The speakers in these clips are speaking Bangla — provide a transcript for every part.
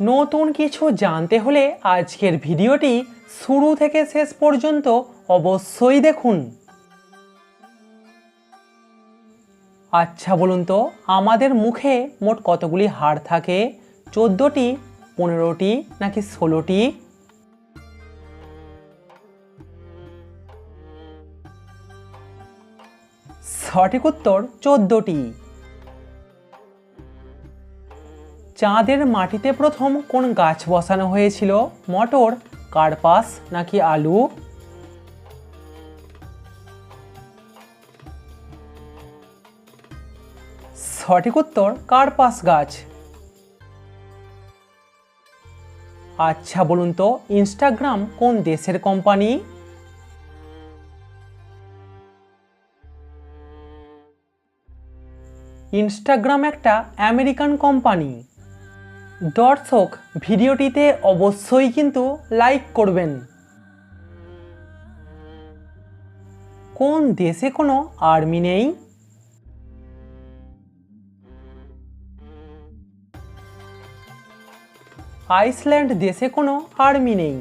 নতুন কিছু জানতে হলে আজকের ভিডিওটি শুরু থেকে শেষ পর্যন্ত অবশ্যই দেখুন। আচ্ছা বলুন তো, আমাদের মুখে মোট কতগুলি হাড় থাকে? চোদ্দোটি, পনেরোটি, নাকি ষোলোটি? সঠিক উত্তর, চোদ্দটি। চাঁদের মাটিতে প্রথম কোন গাছ বসানো হয়েছিল? মটর, কার্পাস নাকি আলু? সঠিক উত্তর, কার্পাস গাছ। আচ্ছা বলুন তো, ইনস্টাগ্রাম কোন দেশের কোম্পানি? ইনস্টাগ্রাম একটা আমেরিকান কোম্পানি। দর্শক, ভিডিওটিতে অবশ্যই কিন্তু লাইক করবেন। কোন দেশে কোনো আর্মি নেই? আইসল্যান্ড দেশে কোনো আর্মি নেই।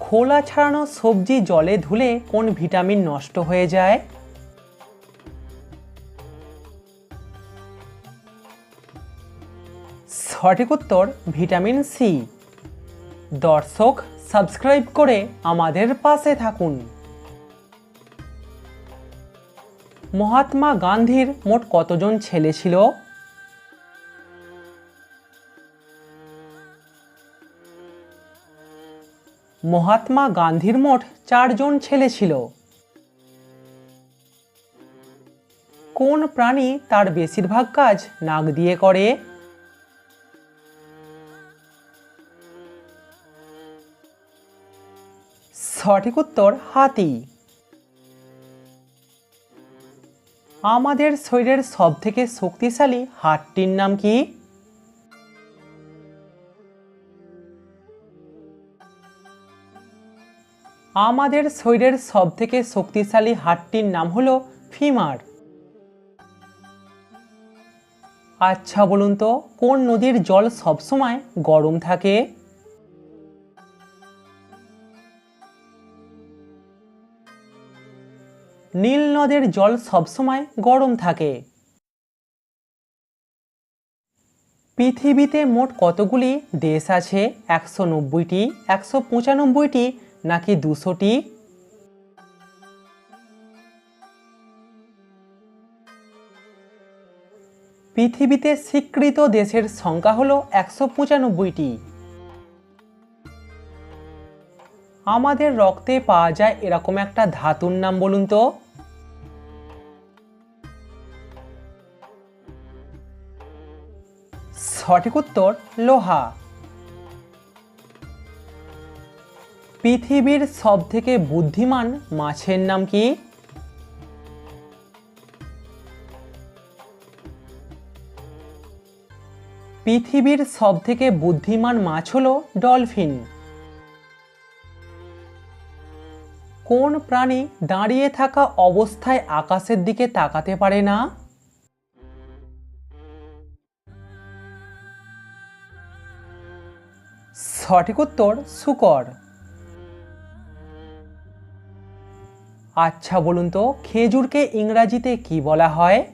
খোলা ছাড়ানো সবজি জলে ধুলে কোন ভিটামিন নষ্ট হয়ে যায়? সঠিক উত্তর ভিটামিন সি দর্শক, সাবস্ক্রাইব করে আমাদের পাশে থাকুন। মহাত্মা গান্ধীর মোট কতজন ছেলে ছিল? মহাত্মা গান্ধীর মোট চারজন ছেলে ছিল। কোন প্রাণী তার বেশিরভাগ কাজ নাক দিয়ে করে? সঠিক উত্তর হাতি। আমাদের শরীরের সব থেকে শক্তিশালী হাটটির নাম কি? আমাদের শরীরের সব থেকে শক্তিশালী হাটটির নাম হলো ফিমার। আচ্ছা বলুন তো, কোন নদীর জল সবসময় গরম থাকে? নীল নদের জল সবসময় গরম থাকে। পৃথিবীতে মোট কতগুলি দেশ আছে? একশো নব্বইটি, একশো পঁচানব্বইটি, নাকি দুশোটি? পৃথিবীতে স্বীকৃত দেশের সংখ্যা হলো একশো পঁচানব্বইটি। আমাদের রক্তে পাওয়া যায় এরকম একটা ধাতুর নাম বলুন তো। সঠিক উত্তর, লোহা। পৃথিবীর সব থেকে বুদ্ধিমান মাছের নাম কি? পৃথিবীর সব থেকে বুদ্ধিমান মাছ হলো ডলফিন। কোন প্রাণী দাঁড়িয়ে থাকা অবস্থায় আকাশের দিকে তাকাতে পারে না? সঠিক উত্তর শুকর। আচ্ছা বলুন তো, খেজুরকে ইংরাজিতে কি বলা হয়?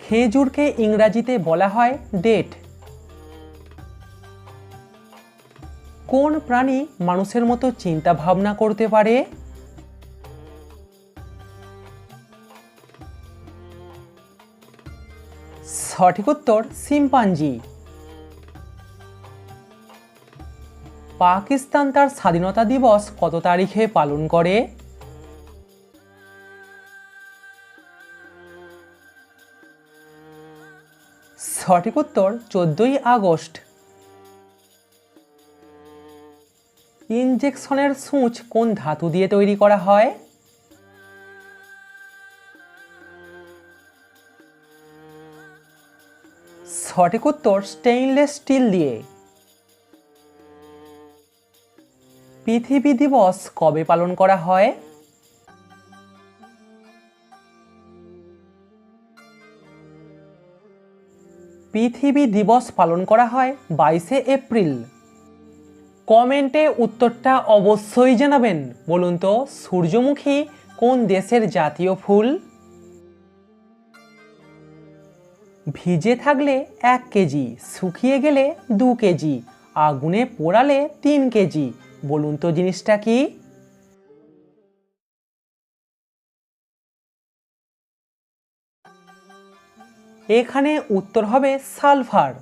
খেজুরকে ইংরাজিতে বলা হয় ডেট। কোন প্রাণী মানুষের মতো চিন্তা ভাবনা করতে পারে? সঠিক উত্তর সিম্পাঞ্জি। পাকিস্তান তার স্বাধীনতা দিবস কত তারিখে পালন করে? সঠিক উত্তর চোদ্দই আগস্ট। ইনজেকশনের সূচ কোন ধাতু দিয়ে তৈরি করা হয়? সঠিক উত্তর স্টেইনলেস স্টিল দিয়ে। পৃথিবী দিবস কবে পালন করা হয়? পৃথিবী দিবস পালন করা হয় বাইশে এপ্রিল। কমেন্টে উত্তরটা অবশ্যই জানাবেন। বলুন তো, সূর্যমুখী কোন দেশের জাতীয় ফুল? ভিজে থাকলে এক কেজি, শুকিয়ে গেলে দু কেজি, আগুনে পোড়ালে তিন কেজি। বলুন তো জিনিসটা কি? এখানে উত্তর হবে সালফার।